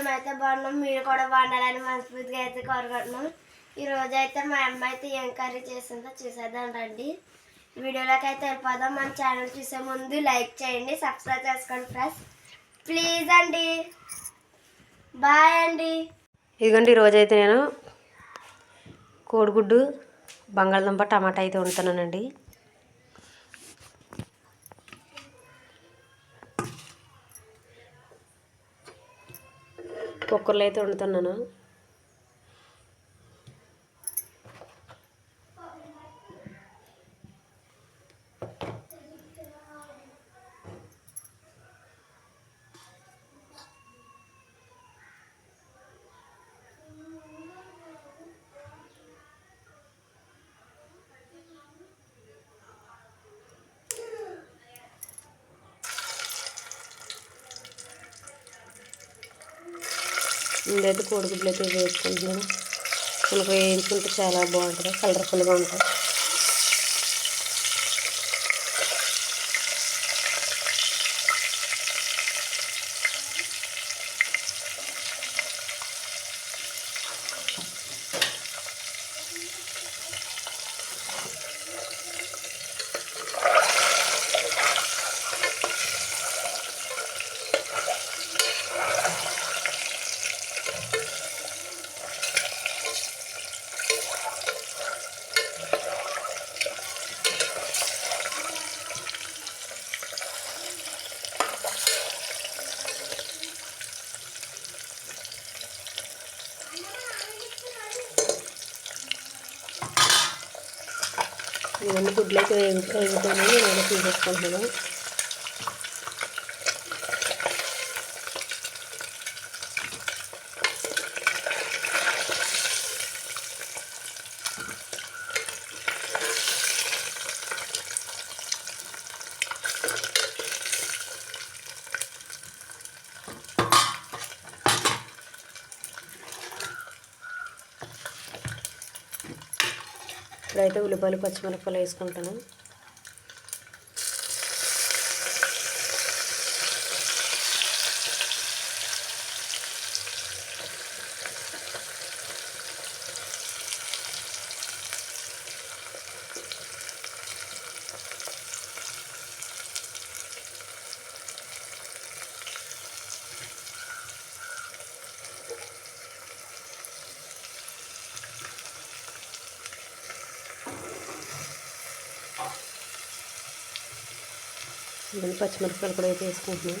మనమైతే బాగున్నాం. మీరు కూడా బాగుండాలని మనస్ఫూర్తిగా అయితే కోరుకుంటున్నాం. ఈ రోజు అయితే మా అమ్మ అయితే ఏం కర్రీ చేసిందో చూసేద్దాం రండి. వీడియోలోకి అయితే వెళ్ళిపోదాం. మన ఛానల్ చూసే ముందు లైక్ చేయండి సబ్స్క్రైబ్ చేసుకోండి ఫ్రెండ్స్ ప్లీజ్ అండి. బాయ్ అండి. ఇదిగోండి ఈరోజు అయితే నేను కోడిగుడ్డు బంగాళదుంప టమాటా అయితే వండుతున్నానండి. కుక్కర్లో అయితే వండుతున్నాను? ఇదైతే కోడిగుడ్లు అయితే వేసుకుంటున్నాను. మనకు వేయించుకుంటే చాలా బాగుంటుంది. కలర్ఫుల్గా ఉంటుంది ఇవన్నీ గుడ్లు అయితే వేగు వేగుతాయి నేను తీసేసుకుంటున్నాను ఇప్పుడైతే ఉల్లిపాయలు పచ్చిమిరపకాయలు వేసుకుంటాను. ఇవన్నీ పచ్చిమిరపకాయలు కూడా అయితే వేసుకుంటున్నాం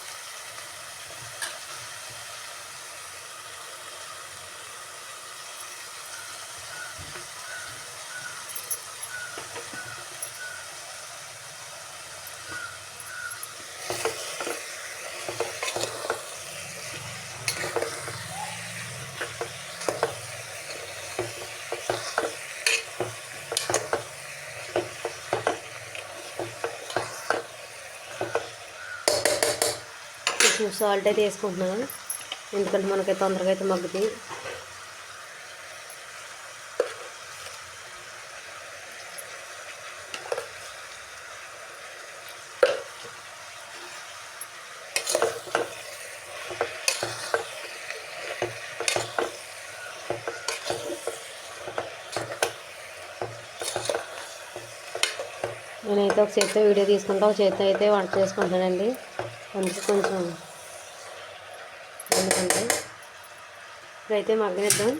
సాల్ట్ అయితే వేసుకుంటున్నాను. ఎందుకంటే మనకి తొందరగా అయితే మగ్గుతుంది నేనైతే ఒక చేతితో వీడియో తీసుకుంటా. ఒక చేతితో అయితే వంట చేసుకుంటానండి. అందుకు కొంచెం ఎందుకంటే ఇప్పుడైతే మగ్గనిద్దాం.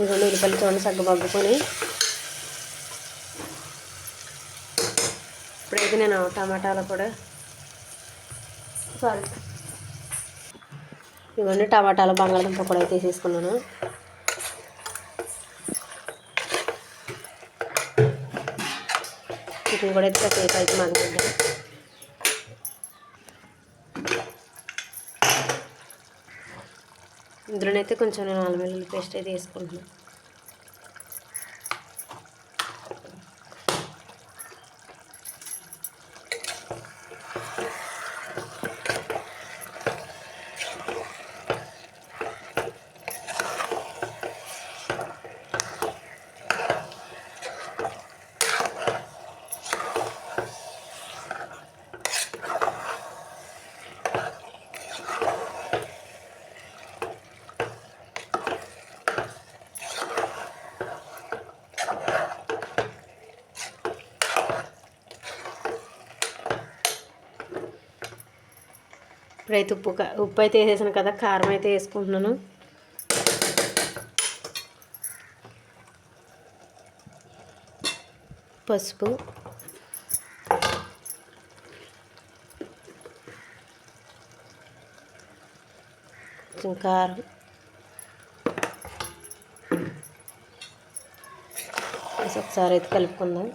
ఇంకొన్ని ఉల్లిపల్లి చూడండి సగ్గు మగ్గుకొని. ఇప్పుడైతే నేను టమాటాలు కూడా సారీ. ఇవన్నీ టమాటాలు బంగాళదుంప కూడా అయితే వేసేసుకున్నాను. వీటిని కూడా అయితే కాసేపు అయితే మగ్గిద్దాం ఇందులోనైతే కొంచెం నేను అల్లం వెల్లుల్లి పేస్ట్ అయితే వేసుకుంటున్నాను. ఇప్పుడైతే ఉప్పు ఉప్పు అయితే వేసేసాను కదా కారం అయితే వేసుకుంటున్నాను. పసుపు. కొంచెం కారం. వేసి ఒకసారి అయితే కలుపుకుందాం.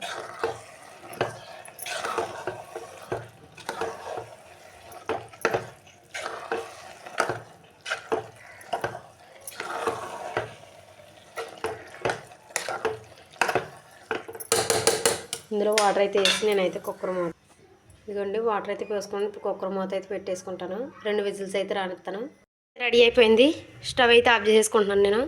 ఇందులో వాటర్ అయితే వేసి నేనైతే కుక్కర్ మూత ఇదిగోండి వాటర్ అయితే పోసుకొని ఇప్పుడు కుక్కర్ మూత అయితే పెట్టేసుకుంటాను. రెండు విజిల్స్ అయితే రానిస్తాను. రెడీ అయిపోయింది. స్టవ్ అయితే ఆఫ్ చేసేసుకుంటున్నాను నేను.